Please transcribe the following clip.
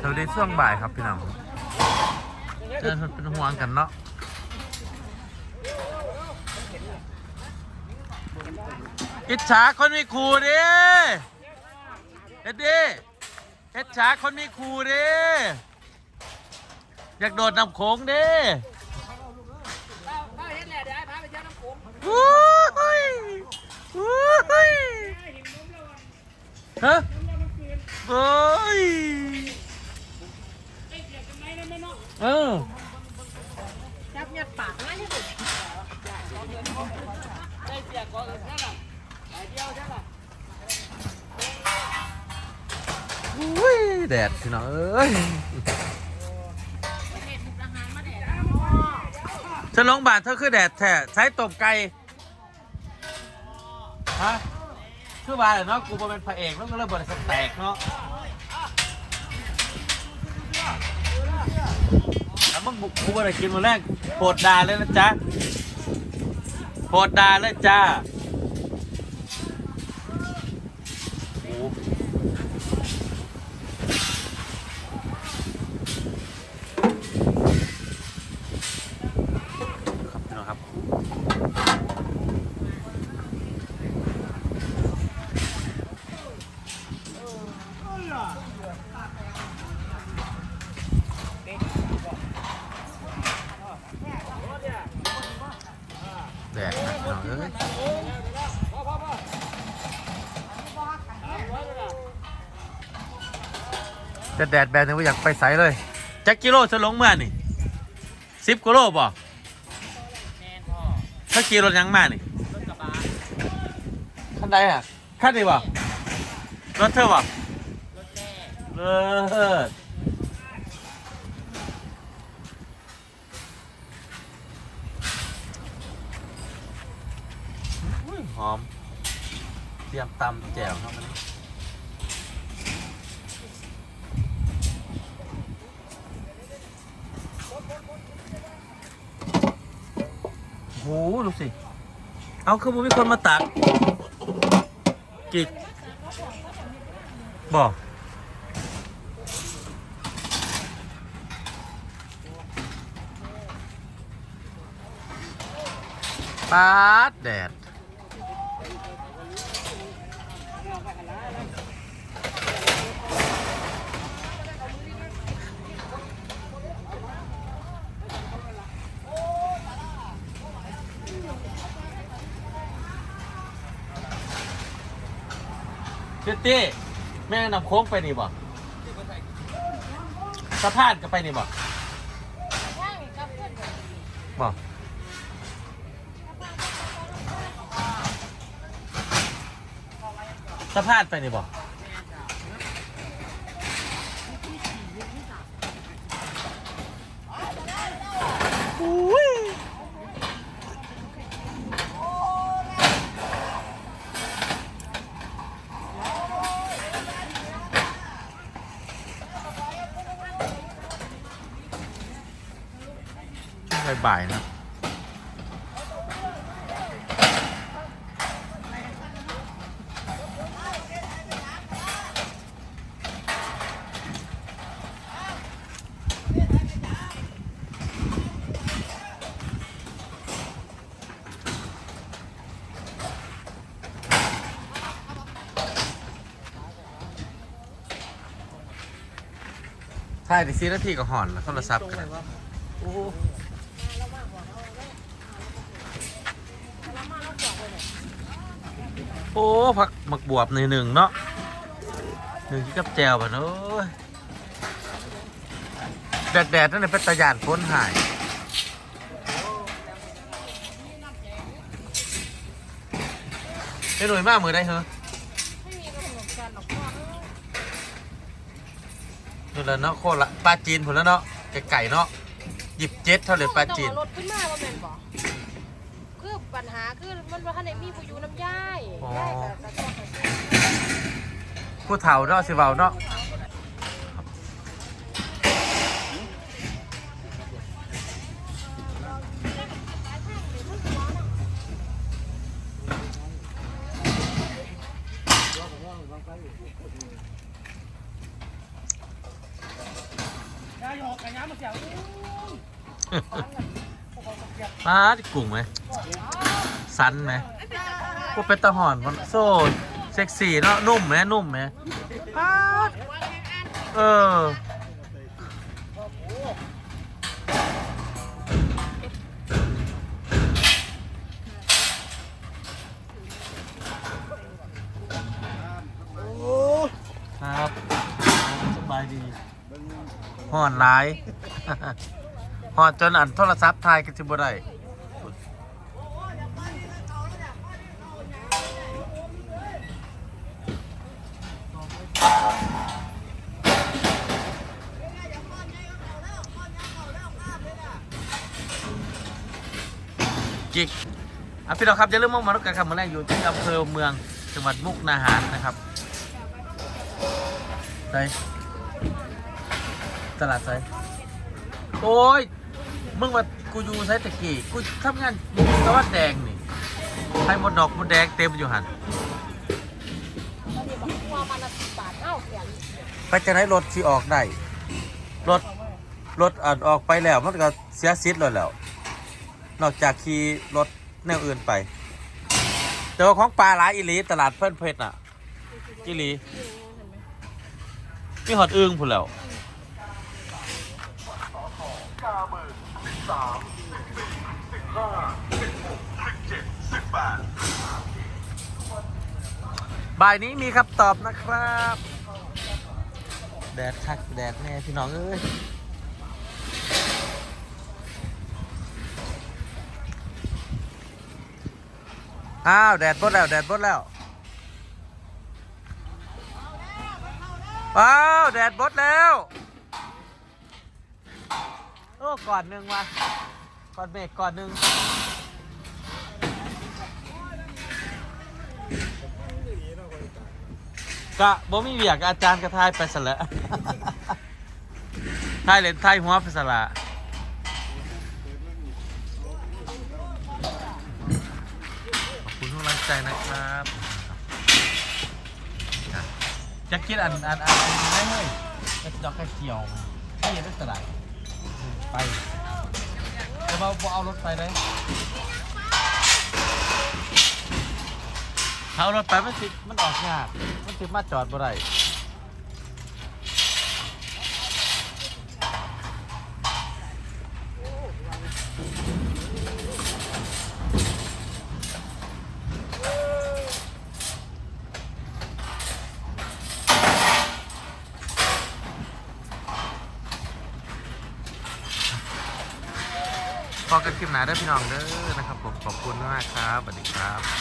เราได้ช่วงบ่ายครับพี่น้องเจอเป็นห่วงกันเนาะอิจฉาคนมีครูดิเอ็ดดี้อิจฉาคนมีครูดิอยากโดดน้ำโขงดิวู้ยวู้ยฮะ โอ้ยเออจับยัดปากนะยังไงอุ้ยแดดพี่น้องเอ้ยฉันลงบาทเธอคือแดดแท้ใช้ตบไก่ฮะ คือบาทเนาะกูบ่เป็นพระเอกแล้วก็เริ่มบริษัทแตกเนาะแล้วมึงบุกกูบ่ได้กินมาแรกโปรดด่าเลยนะจ๊ะโปรดด่าเลยจ้าโอ้ ครับพี่น้องครับแดดนะพี่น้องเอ้ย แต่แดดแบบนี้ว่าอยากไปใสเลยจักกิโลจะลงเมื่อนี่สิบกิโลบ่ถ้าขี่รถยังมานี่ขั้นใดอะขั้นนี้บ่รถเธอบ่เลิศอุ้ยหอม เตรียมตำแจ่วครับมัน หดูสิ เอาคือบ่มีคนมาตัก กิกบอกปาดแดด เจตตี้แม่งนำโค้งไปนี่บ่สะพานก็ไปนี่บ่บ่สะพานไปนี่บ่ บ่ายๆนะใช่ดิซีนาทีก็ห่อนแล้วโทรศัพท์กัน โอ้โอ้ผักหมักบวบในหนึ่งเนาะหนึ่งที่กับแจวบ่ะเนอะแดดแดดนั่นเป็นตะยานพ้นหายได้หน่วยมากมือได้เหรอไม่มีกำหนดการหรอกพ่อนี่แหละเนาะโคตรละปลาจีนผลแล้วเนาะไก่เนาะหยิบเจ็ดเท่าเลยปลาจีนรถขึ้นมาว่าแม่นบ่ ปัญหาคือมันว่าท่านไหนมีผู้อยู่น้ำย่ายอ๋อ ย่ายกับกับพ่อกับแม่ผู้เฒ่าเนาะสิเว้าเนาะปลาที่กุ้งไหม สันไหมกูเป็นตะหอนมันโซ่เซ็กซี่เนาะนุ่มไหมนุ่มไหมเออครับสบายดีห่อนหลายห่อนจนอันโทรศัพท์ทายกันจิบ่ได้ กิกอะพี่น้องครับอย่าลืมมองมาดูกันครับเมื่อแรกอยู่ที่อำเภอเมืองจังหวัดมุกนาหารนะครับใส่ตลาดใส่โอ้ยมึงมากูอยู่ใส่ตะกี้กูทำงานอยู่ตะวันแดงนี่ไทยหมดดอกหมดแดงเต็มอยู่หัน ละสิบบาทเอ้าเสียงไปจะไหนรถที่ออกได้รถรถอ่านออกไปแล้วมันก็เสียสิทธิ์เลยแล้ว นอกจากขี่รถแนวอื่นไป แต่ว่าของปลาหลายอีหลีตลาดเพิ่อนเพชรน่ะอีหลีมีหอดอึ้งพุ่นแล้วบ่า บ่ายนี้มีคำตอบนะครับ แดดคักแดดแน่พี่น้องเอ้ยอ้าวแดดบดแล้วแดดบดแล้วว้าวแดดบดแล้ว โอ้ก่อนหนึ่งว่ะก่อนเบรกก่อนหนึ่ง กะบ่มีเวียกอาจารย์กระทายไปสละทายเล่นทายหัวไปสละขอบคุณทุกกำลังใจนะครับจะกินอันอันอันอันนี้ได้เลยจะดอกกระเจียวที่ยังไม่สลายไปจะมาเอารถไปเลยถ้เอารถไปมันสิมันออกยาก มันสิมาจอดบ่ได้พอกันคลิปหนาได้พี่น้องเด้อนะครับผมขอบคุณมากครับสวัสดีครับ